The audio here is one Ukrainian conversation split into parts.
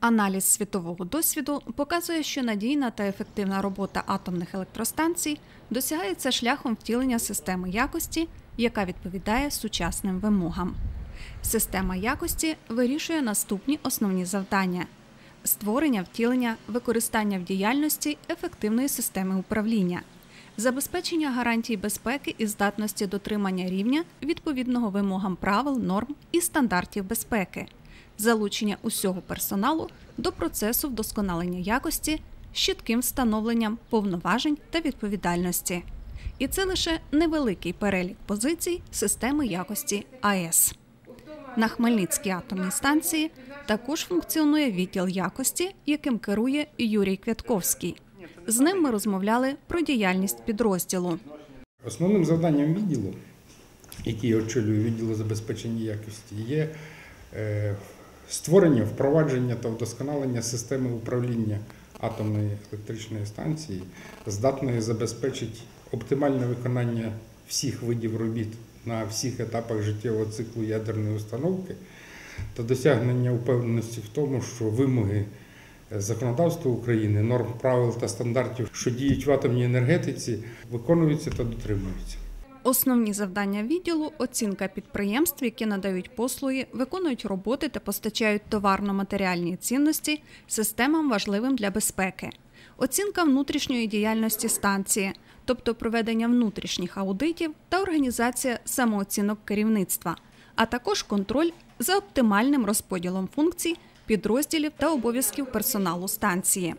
Аналіз світового досвіду показує, що надійна та ефективна робота атомних електростанцій досягається шляхом втілення системи якості, яка відповідає сучасним вимогам. Система якості вирішує наступні основні завдання: створення, втілення, використання в діяльності ефективної системи управління, забезпечення гарантій безпеки і здатності дотримання рівня відповідного вимогам правил, норм і стандартів безпеки залучення усього персоналу до процесу вдосконалення якості з чітким встановленням повноважень та відповідальності. І це лише невеликий перелік позицій системи якості АЕС. На Хмельницькій атомній станції також функціонує відділ якості, яким керує Юрій Квятковський. З ним ми розмовляли про діяльність підрозділу. Основним завданням відділу, який очолює відділу забезпечення якості, є е, створення, впровадження та вдосконалення системи управління атомної електричної станції, здатної забезпечити оптимальне виконання всіх видів робіт на всіх етапах життєвого циклу ядерної установки та досягнення упевненості в тому, що вимоги законодавства України, норм правил та стандартів, що діють в атомній енергетиці, виконуються та дотримуються. Основні завдання відділу оцінка підприємств, які надають послуги, виконують роботи та постачають товарно-матеріальні цінності системам важливим для безпеки, оцінка внутрішньої діяльності станції, тобто проведення внутрішніх аудитів та організація самооцінок керівництва, а також контроль за оптимальним розподілом функцій, підрозділів та обов'язків персоналу станції.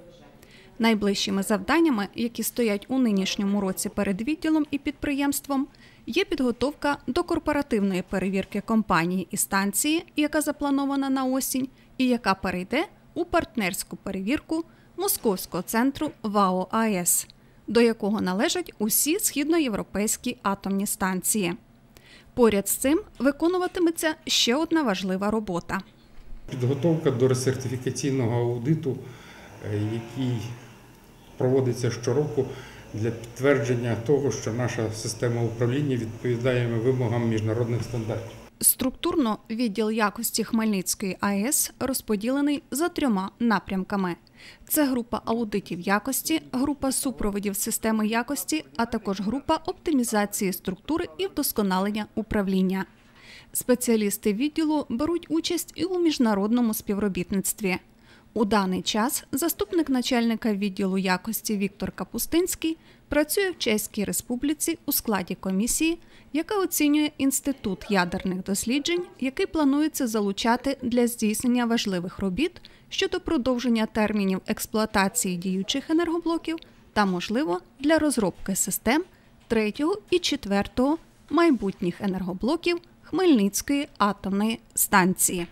Найближчими завданнями, які стоять у нинішньому році перед відділом і підприємством, є підготовка до корпоративної перевірки компанії і станції, яка запланована на осінь, і яка перейде у партнерську перевірку Московського центру ВАО АЕС, до якого належать усі східноєвропейські атомні станції. Поряд з цим виконуватиметься ще одна важлива робота. Підготовка до ресертифікаційного аудиту, е, який проводиться щороку для підтвердження того, що наша система управління відповідає вимогам міжнародних стандартів. Структурно відділ якості Хмельницької АЕС розподілений за трьома напрямками: це група аудитів якості, група супроводів системи якості, а також група оптимізації структури і вдосконалення управління. Спеціалісти відділу беруть участь і у міжнародному співробітництві. У даний час заступник начальника відділу якості Віктор Капустинський працює в Чеській Республіці у складі комісії, яка оцінює інститут ядерних досліджень, який планується залучати для здійснення важливих робіт щодо продовження термінів експлуатації діючих енергоблоків та, можливо, для розробки систем третього і четвертого майбутніх енергоблоків Хмельницької атомної станції.